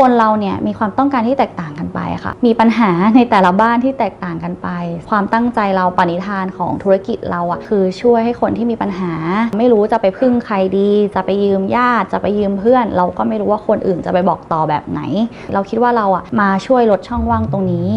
คนเราเนี่ยมีความต้องการที่แตกต่างกันไปค่ะ มีปัญหาในแต่ละบ้านที่แตกต่างกันไป ความตั้งใจเราปณิธานของธุรกิจเราอะคือช่วยให้คนที่มีปัญหา ไม่รู้จะไปพึ่งใครดี จะไปยืมญาติ จะไปยืมเพื่อน เราก็ไม่รู้ว่าคนอื่นจะไปบอกต่อแบบไหน เราคิดว่าเราอะมาช่วยลดช่องว่างตรงนี้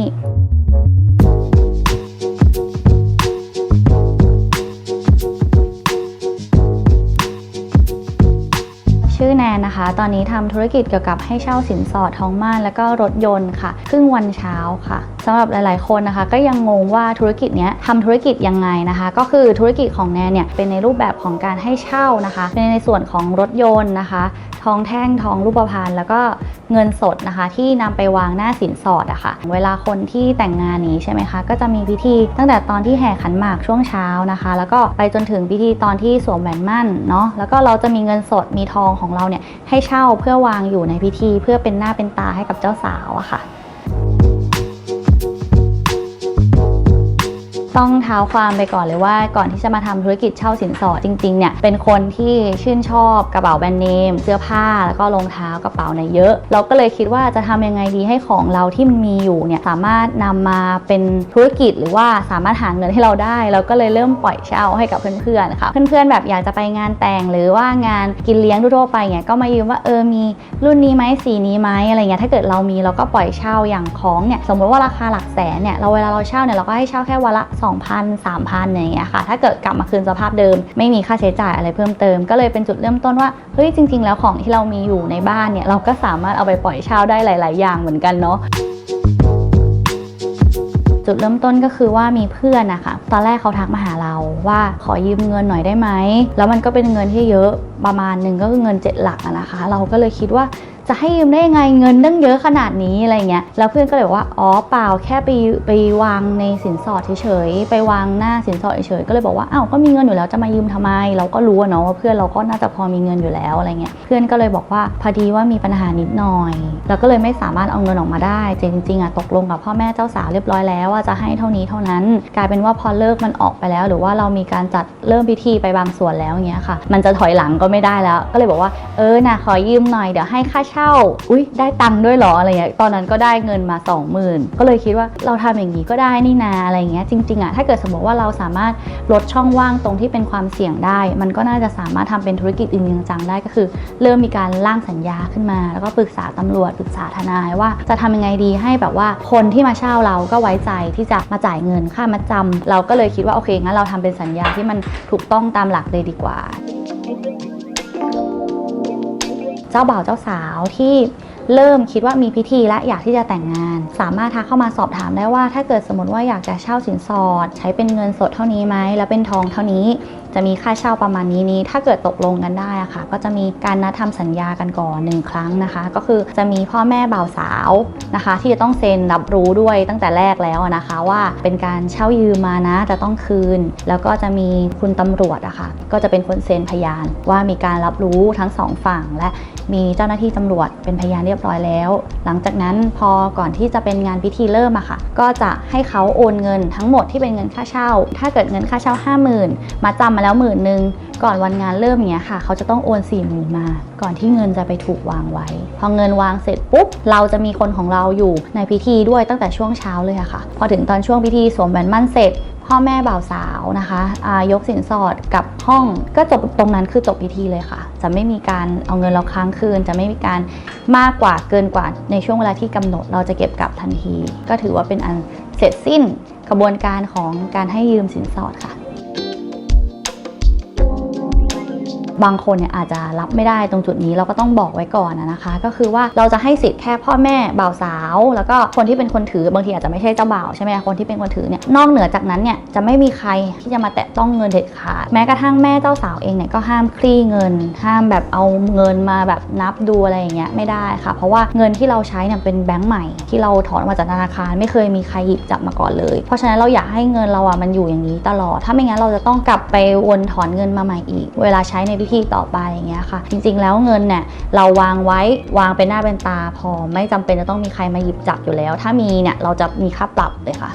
นะคะ ตอนนี้ทำธุรกิจเกี่ยวกับให้เช่าสินสอดทองมั่นแล้วก็รถยนต์ค่ะ ครึ่งวันเช้าค่ะสำหรับหลาย ๆ คนนะคะ ก็ยังงงว่าธุรกิจเนี้ยทำธุรกิจยังไงนะคะ ก็คือธุรกิจของแนนเนี่ยเป็นในรูปแบบของการให้เช่านะคะเป็นในส่วนของรถยนต์นะคะ ทองแท่งทองรูปพรรณแล้วก็ เงินสดนะคะ ที่นำไปวางหน้าสินสอดอะค่ะ เวลาคนที่แต่งงานนี้ใช่ไหมคะ ก็จะมีพิธีตั้งแต่ตอนที่แห่ขันหมากช่วงเช้านะคะ แล้วก็ไปจนถึงพิธีตอนที่สวมแหวนมั่นเนาะแล้วก็เราจะมีเงินสดมีทองของเราเนี่ยให้เช่าเพื่อวางอยู่ในพิธีเพื่อเป็นหน้าเป็นตาให้กับเจ้าสาวอะค่ะ ต้องเท้าความไปก่อนเลยว่าก่อนที่จะมาทำธุรกิจเช่าสินสอดจริงๆเนี่ยเป็นคนที่ชื่นชอบกระเป๋าแบรนด์เนมเสื้อผ้าแล้วก็รองเท้ากระเป๋าเนี่ยเยอะ เราก็เลยคิดว่าจะทำยังไงดีให้ของเราที่มันมีอยู่เนี่ยสามารถนำมาเป็นธุรกิจหรือว่าสามารถหาเงินให้เราได้ เราก็เลยเริ่มปล่อยเช่าให้กับเพื่อนๆค่ะเพื่อนๆแบบอยากจะไปงานแต่งหรือว่างานกินเลี้ยงทั่วไปเนี่ยก็มายืมว่าเออมีรุ่นนี้ไหมสีนี้ไหมอะไรเงี้ยถ้าเกิดเรามีเราก็ปล่อยเช่าอย่างของเนี่ยสมมติว่าราคาหลักแสนเนี่ยเราเวลาเราเช่าเนี่ยเราก็ให้เช่าแค่วันละ2,000 3,000อย่างเงี้ยค่ะ ถ้าเกิดกลับมาคืนสภาพเดิม ไม่มีค่าใช้จ่ายอะไรเพิ่มเติม ก็เลยเป็นจุดเริ่มต้นว่าเฮ้ยจริง ๆ แล้วของที่เรามีอยู่ในบ้านเนี่ยเราก็สามารถเอาไปปล่อยเช่าได้หลาย ๆ อย่างเหมือนกันเนาะจุดเริ่มต้นก็คือว่ามีเพื่อนนะคะตอนแรกเขาทักมาหาเราว่าขอยืมเงินหน่อยได้ไหม แล้วมันก็เป็นเงินที่เยอะประมาณหนึ่งก็คือเงิน 7 หลักนะคะ เราก็เลยคิดว่า จะให้ยืมได้ยังไงเงินตั้งเยอะขนาดนี้อะไรเงี้ยแล้วเพื่อนก็เลยบอกว่าอ๋อเปล่าแค่ไปไปวางในสินสอดเฉยๆไปวางหน้าสินสอดเฉยๆก็เลยบอกว่าอ้าวก็มีเงินอยู่แล้วจะมายืมทำไม เราก็รู้เนาะว่าเพื่อนเราก็น่าจะพอมีเงินอยู่แล้วอะไรเงี้ยเพื่อนก็เลยบอกว่าพอดีว่ามีปัญหานิดหน่อยเราก็เลยไม่สามารถเอาเงินออกมาได้ จริงๆอะตกลงกับพ่อแม่เจ้าสาวเรียบร้อยแล้วว่าจะให้เท่านี้เท่านั้น กลายเป็นว่าพอเลิกมันออกไปแล้ว หรือว่าเรามีการจัดเริ่มพิธีไปบางส่วนแล้วอย่างเงี้ยค่ะ มันจะถอยหลังก็ไม่ได้แล้ว ก็เลยบอกว่าเออนะขอยืมหน่อยเดี๋ยวให้ค่าเช่า อุ้ยได้ตังค์ด้วยเหรออะไรเงี้ย ตอนนั้นก็ได้เงินมา 20,000 ก็เลยคิดว่าเราทำอย่างนี้ก็ได้นี่นาอะไรเงี้ย จริงๆอะถ้าเกิดสมมติว่าเราสามารถลดช่องว่างตรงที่เป็นความเสี่ยงได้ มันก็น่าจะสามารถทำเป็นธุรกิจจริงๆจังได้ก็คือ เริ่มมีการร่างสัญญาขึ้นมา แล้วก็ปรึกษาตำรวจปรึกษาทนายว่าจะทำยังไงดีให้แบบว่าคนที่มาเช่าเราก็ไว้ใจที่จะมาจ่ายเงินค่ามาจำเราก็เลยคิดว่าโอเคงั้นเราทำเป็นสัญญาที่มันถูกต้องตามหลักเลยดีกว่า เจ้าบ่าวเจ้าสาวที่เริ่มคิดว่ามีพิธีและอยากที่จะแต่งงาน สามารถทักเข้ามาสอบถามได้ว่า ถ้าเกิดสมมติว่าอยากจะเช่าสินสอด ใช้เป็นเงินสดเท่านี้ไหมแล้วเป็นทองเท่านี้ จะมีค่าเช่าประมาณนี้นี้ ถ้าเกิดตกลงกันได้อะค่ะ ก็จะมีการนัดทำสัญญากันก่อนหนึ่งครั้งนะคะ ก็คือจะมีพ่อแม่บ่าวสาวนะคะ ที่จะต้องเซ็นรับรู้ด้วยตั้งแต่แรกแล้วนะคะ ว่าเป็นการเช่ายืมมานะจะต้องคืน แล้วก็จะมีคุณตำรวจอะค่ะก็จะเป็นคนเซ็นพยาน ว่ามีการรับรู้ทั้งสองฝั่ง และมีเจ้าหน้าที่ตำรวจเป็นพยานเรียบร้อยแล้ว หลังจากนั้นพอก่อนที่จะเป็นงานพิธีเริ่มอะค่ะ ก็จะให้เขาโอนเงินทั้งหมดที่เป็นเงินค่าเช่า ถ้าเกิดเงินค่าเช่า 50,000 มาจำมาแล้วหมื่นหนึ่งก่อนวันงานเริ่มเนี้ยค่ะ เขาจะต้องโอน4ี่หมื่นมา ก่อนที่เงินจะไปถูกวางไว้ พอเงินวางเสร็จปุ๊บ เราจะมีคนของเราอยู่ในพิธีด้วยตั้งแต่ช่วงเช้าเลยอะค่ะ พอถึงตอนช่วงพิธีสวมแหวนมั่นเสร็จพ่อแม่บ่าวสาวนะคะอายกสินสอดกับห้องก็จบตรงนั้นคือจบพิธีเลยค่ะ จะไม่มีการเอาเงินเราค้างคืน จะไม่มีการมากกว่าเกินกว่าในช่วงเวลาที่กำหนด เราจะเก็บกลับทันที ก็ถือว่าเป็นอันเสร็จสิ้นกระบวนการของการให้ยืมสินสอดค่ะ บางคนเนี่ยอาจจะรับไม่ได้ตรงจุดนี้เราก็ต้องบอกไว้ก่อนนะคะ ก็คือว่าเราจะให้สิทธิ์แค่พ่อแม่บ่าวสาว แล้วก็คนที่เป็นคนถือบางทีอาจจะไม่ใช่เจ้าบ่าวใช่ไหมคนที่เป็นคนถือเนี่ยนอกเหนือจากนั้นเนี่ยจะไม่มีใครที่จะมาแตะต้องเงินเด็ดขาดแม้กระทั่งแม่เจ้าสาวเองเนี่ยก็ห้ามคลี่เงิน ห้ามแบบเอาเงินมาแบบนับดูอะไรอย่างเงี้ยไม่ได้ค่ะ เพราะว่าเงินที่เราใช้เนี่ยเป็นแบงก์ใหม่ที่เราถอนออกมาจากธนาคารไม่เคยมีใครหยิบจับมาก่อนเลย เพราะฉะนั้นเราอยากให้เงินเราอะมันอยู่อย่างนี้ตลอด ถ้าไม่งั้นเราจะต้องกลับไปวนถอนเงินมาใหม่อีก เวลาใช้ในพิธีต่อไปอย่างเงี้ยค่ะ จริง ๆ แล้วเงินเนี่ยเราวางไว้วางเป็นหน้าเป็นตาพอไม่จำเป็นจะต้องมีใครมาหยิบจับอยู่แล้ว ถ้ามีเนี่ยเราจะมีค่าปรับเลยค่ะ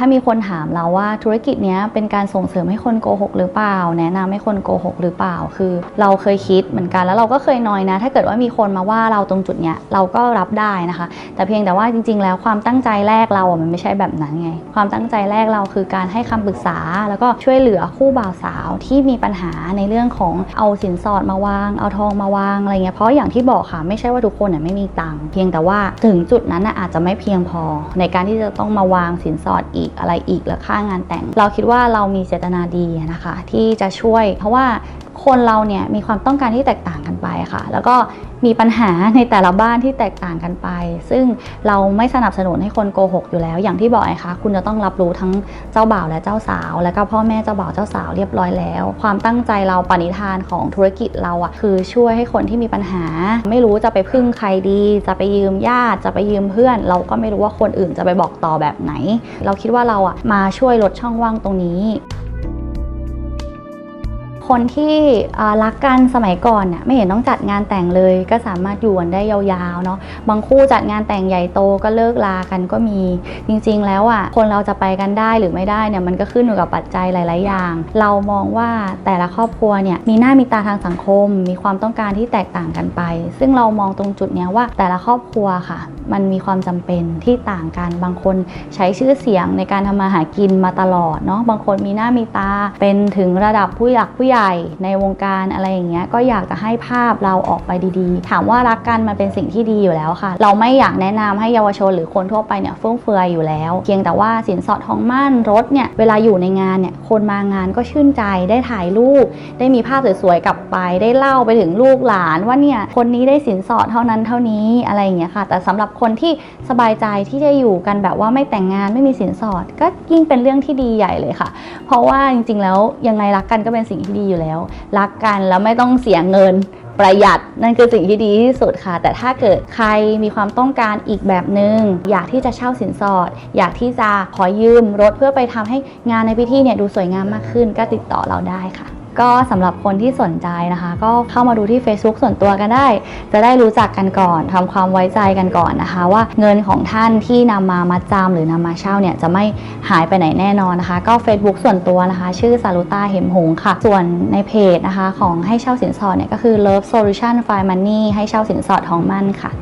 ถ้ามีคนถามเราว่าธุรกิจเนี้ยเป็นการส่งเสริมให้คนโกหกหรือเปล่า แนะนำให้คนโกหกหรือเปล่า คือเราเคยคิดเหมือนกันแล้วเราก็เคยน้อยนะ ถ้าเกิดว่ามีคนมาว่าเราตรงจุดเนี้ยเราก็รับได้นะคะ แต่เพียงแต่ว่าจริง ๆ แล้วความตั้งใจแรกเราอะมันไม่ใช่แบบนั้นไง ความตั้งใจแรกเราคือการให้คำปรึกษา แล้วก็ช่วยเหลือคู่บ่าวสาวที่มีปัญหาในเรื่องของเอาสินสอดมาวาง เอาทองมาวางอะไรเงี้ยเพราะอย่างที่บอกค่ะไม่ใช่ว่าทุกคนเนี่ยไม่มีตังค์เพียงแต่ว่าถึงจุดนั้นน่ะอาจจะไม่เพียงพอในการที่จะต้องมาวางสินสอดอีกอะไรอีกแล้วค่างานแต่ง เราคิดว่าเรามีเจตนาดีนะคะ ที่จะช่วย เพราะว่า คนเราเนี่ยมีความต้องการที่แตกต่างกันไปค่ะ แล้วก็มีปัญหาในแต่ละบ้านที่แตกต่างกันไป ซึ่งเราไม่สนับสนุนให้คนโกหกอยู่แล้ว อย่างที่บอกไงคะคุณจะต้องรับรู้ทั้งเจ้าบ่าวและเจ้าสาว แล้วก็พ่อแม่เจ้าบ่าวเจ้าสาวเรียบร้อยแล้ว ความตั้งใจเราปณิธานของธุรกิจเราอะคือช่วยให้คนที่มีปัญหา ไม่รู้จะไปพึ่งใครดี จะไปยืมญาติจะไปยืมเพื่อน เราก็ไม่รู้ว่าคนอื่นจะไปบอกต่อแบบไหน เราคิดว่าเราอะมาช่วยลดช่องว่างตรงนี้ คนที่รักกันสมัยก่อนเนี่ยไม่เห็นต้องจัดงานแต่งเลย ก็สามารถอยู่กันได้ยาวๆเนาะบางคู่จัดงานแต่งใหญ่โตก็เลิกลากันก็มีจริง ๆ แล้วอะคนเราจะไปกันได้หรือไม่ได้เนี่ยมันก็ขึ้นอยู่กับปัจจัยหลาย ๆ อย่าง เรามองว่าแต่ละครอบครัวเนี่ยมีหน้ามีตาทางสังคม มีความต้องการที่แตกต่างกันไป ซึ่งเรามองตรงจุดเนี้ยว่าแต่ละครอบครัวค่ะ มันมีความจำเป็นที่ต่างกันบางคนใช้ชื่อเสียงในการทำมาหากินมาตลอดเนาะบางคนมีหน้ามีตาเป็นถึงระดับผู้หลักผู้ใหญ่ในวงการอะไรอย่างเงี้ยก็อยากจะให้ภาพเราออกไปดีๆ ถามว่ารักกันมันเป็นสิ่งที่ดีอยู่แล้วค่ะ เราไม่อยากแนะนำให้เยาวชนหรือคนทั่วไปเนี่ยฟุ่มเฟือยอยู่แล้ว เพียงแต่ว่าสินสอดทองมั่นรถเนี่ยเวลาอยู่ในงานเนี่ยคนมางานก็ชื่นใจได้ถ่ายรูป ได้มีภาพสวยๆกลับไป ได้เล่าไปถึงลูกหลานว่าเนี่ยคนนี้ได้สินสอดเท่านั้นเท่านี้อะไรอย่างเงี้ยค่ะ แต่สำหรับคนที่สบายใจที่จะอยู่กันแบบว่าไม่แต่งงานไม่มีสินสอด ก็ยิ่งเป็นเรื่องที่ดีใหญ่เลยค่ะ เพราะว่าจริงๆแล้วยังไงรักกันก็เป็นสิ่งที่ดีอยู่แล้ว รักกันแล้วไม่ต้องเสียเงินประหยัดนั่นคือสิ่งที่ดีที่สุดค่ะ แต่ถ้าเกิดใครมีความต้องการอีกแบบหนึง่งอยากที่จะเช่าสินสอด อยากที่จะขอยืมรถเพื่อไปทำให้งานในพิธีเนี่ยดูสวยงามมากขึ้นก็ติดต่อเราได้ค่ะ ก็สำหรับคนที่สนใจนะคะ ก็เข้ามาดูที่ Facebook ส่วนตัวกันได้ จะได้รู้จักกันก่อนทำความไว้ใจกันก่อนนะคะ ว่าเงินของท่านที่นำมามัดจำหรือนำมาเช่าเนี่ยจะไม่หายไปไหนแน่นอนนะคะ ก็ Facebook ส่วนตัวนะคะ ชื่อสารุตาเหมหงค่ะ ส่วนในเพจนะคะ ของให้เช่าสินสอดเนี่ยก็คือ Love Solution f i Money ให้เช่าสินสอดทองมั่นค่ะ